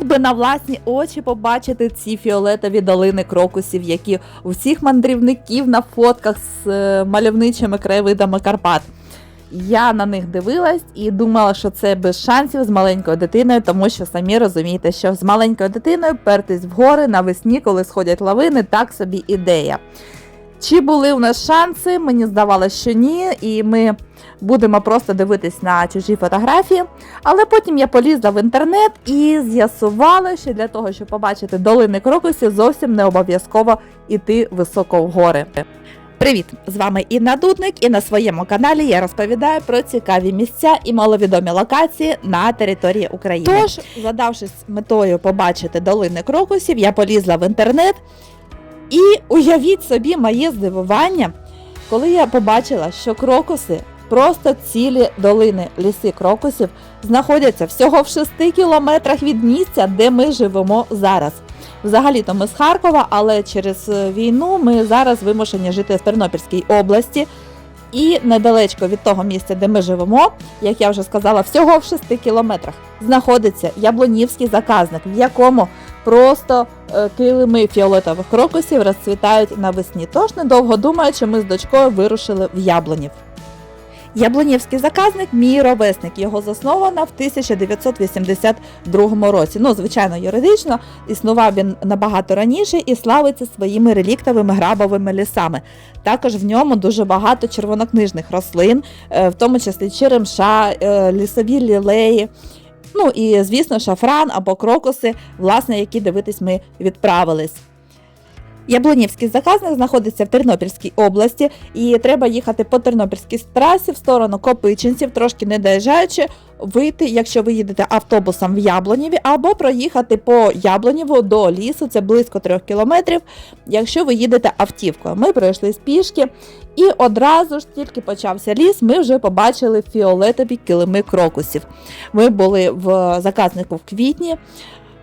От би на власні очі побачити ці фіолетові долини крокусів, які у всіх мандрівників на фотках з е, мальовничими краєвидами Карпат. Я на них дивилась і думала, що це без шансів з маленькою дитиною, тому що самі розумієте, що з маленькою дитиною пертись в гори навесні, коли сходять лавини, так собі ідея. Чи були у нас шанси? Мені здавалося, що ні, і ми будемо просто дивитись на чужі фотографії. Але потім я полізла в інтернет і з'ясувала, що для того, щоб побачити долини крокусів, зовсім не обов'язково йти високо в гори. Привіт! З вами Інна Дудник, і на своєму каналі я розповідаю про цікаві місця і маловідомі локації на території України. Тож, задавшись метою побачити долини крокусів, я полізла в інтернет і уявіть собі моє здивування, коли я побачила, що крокуси, просто цілі долини ліси крокусів, знаходяться всього в 6 кілометрах від місця, де ми живемо зараз. Взагалі-то ми з Харкова, але через е, війну ми зараз вимушені жити в Тернопільській області. І недалечко від того місця, де ми живемо, як я вже сказала, всього в 6 кілометрах знаходиться Яблонівський заказник, в якому просто е, килими фіолетових крокусів розцвітають навесні. Тож, недовго думаючи, ми з дочкою вирушили в Яблонів. Яблонівський заказник мій ровесник. Його засновано в 1982 році. Ну, звичайно, юридично існував він набагато раніше і славиться своїми реліктовими грабовими лісами. Також в ньому дуже багато червонокнижних рослин, е, в тому числі черемша, е, лісові лілеї. Ну і звісно, шафран або крокуси, власне, які дивитись ми відправились. Яблунівський заказник знаходиться в Тернопільській області, і треба їхати по Тернопільській трасі в сторону Копичинців, трошки не доїжджаючи, вийти, якщо ви їдете автобусом в Яблоніві, або проїхати по Яблоніву до лісу, це близько трьох кілометрів, якщо ви їдете автівкою. Ми пройшли з пішки, і одразу ж тільки почався ліс, ми вже побачили фіолетові килими крокусів. Ми були в заказнику в квітні.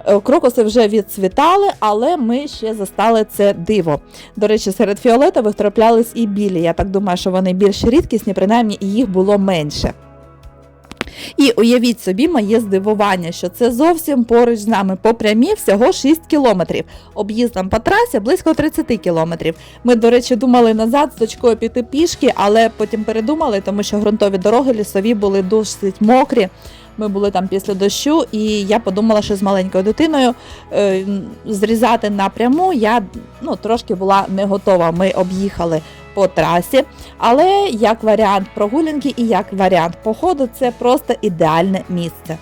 Е, Крокуси вже відцвітали, але ми ще застали це диво. До речі, серед фіолетових траплялись і білі. Я так думаю, що вони більш рідкісні, принаймні їх було менше. І уявіть собі моє здивування, що це зовсім поруч з нами по прямі всього 6 кілометрів. Об'їздом по трасі близько 30 кілометрів. Ми, до речі, думали назад з дочкою піти пішки, але потім передумали, тому що ґрунтові дороги лісові були досить мокрі. Ми були там після дощу, і я подумала, що з маленькою дитиною е, зрізати напряму я ну, трошки була не готова. Ми об'їхали по трасі, але як варіант прогулянки і як варіант походу, це просто ідеальне місце.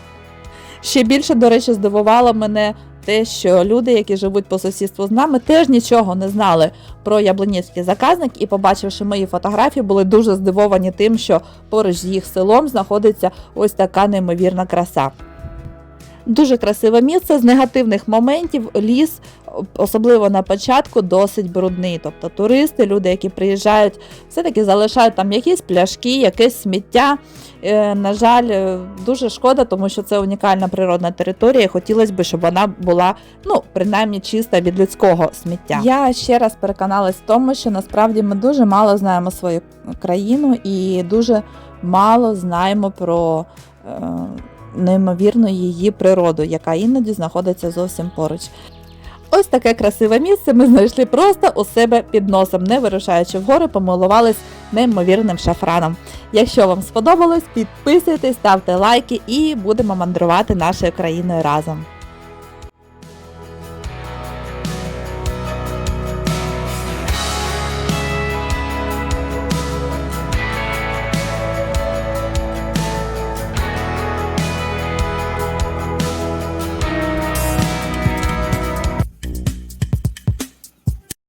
Ще більше, до речі, здивувало мене те, що люди, які живуть по сусідству з нами, теж нічого не знали про яблунівський заказник і, побачивши мої фотографії, були дуже здивовані тим, що поруч з їх селом знаходиться ось така неймовірна краса. Дуже красиве місце з негативних моментів. Ліс, особливо на початку, досить брудний. Тобто туристи, люди, які приїжджають, все-таки залишають там якісь пляшки, якесь сміття. Е, на жаль, е, дуже шкода, тому що це унікальна природна територія. і Хотілося б, щоб вона була ну, принаймні чиста від людського сміття. Я ще раз переконалась в тому, що насправді ми дуже мало знаємо свою країну і дуже мало знаємо про. Неймовірну її природу, яка іноді знаходиться зовсім поруч. Ось таке красиве місце ми знайшли просто у себе під носом, не вирушаючи вгори, помилувались неймовірним шафраном. Якщо вам сподобалось, підписуйтесь, ставте лайки і будемо мандрувати нашою країною разом.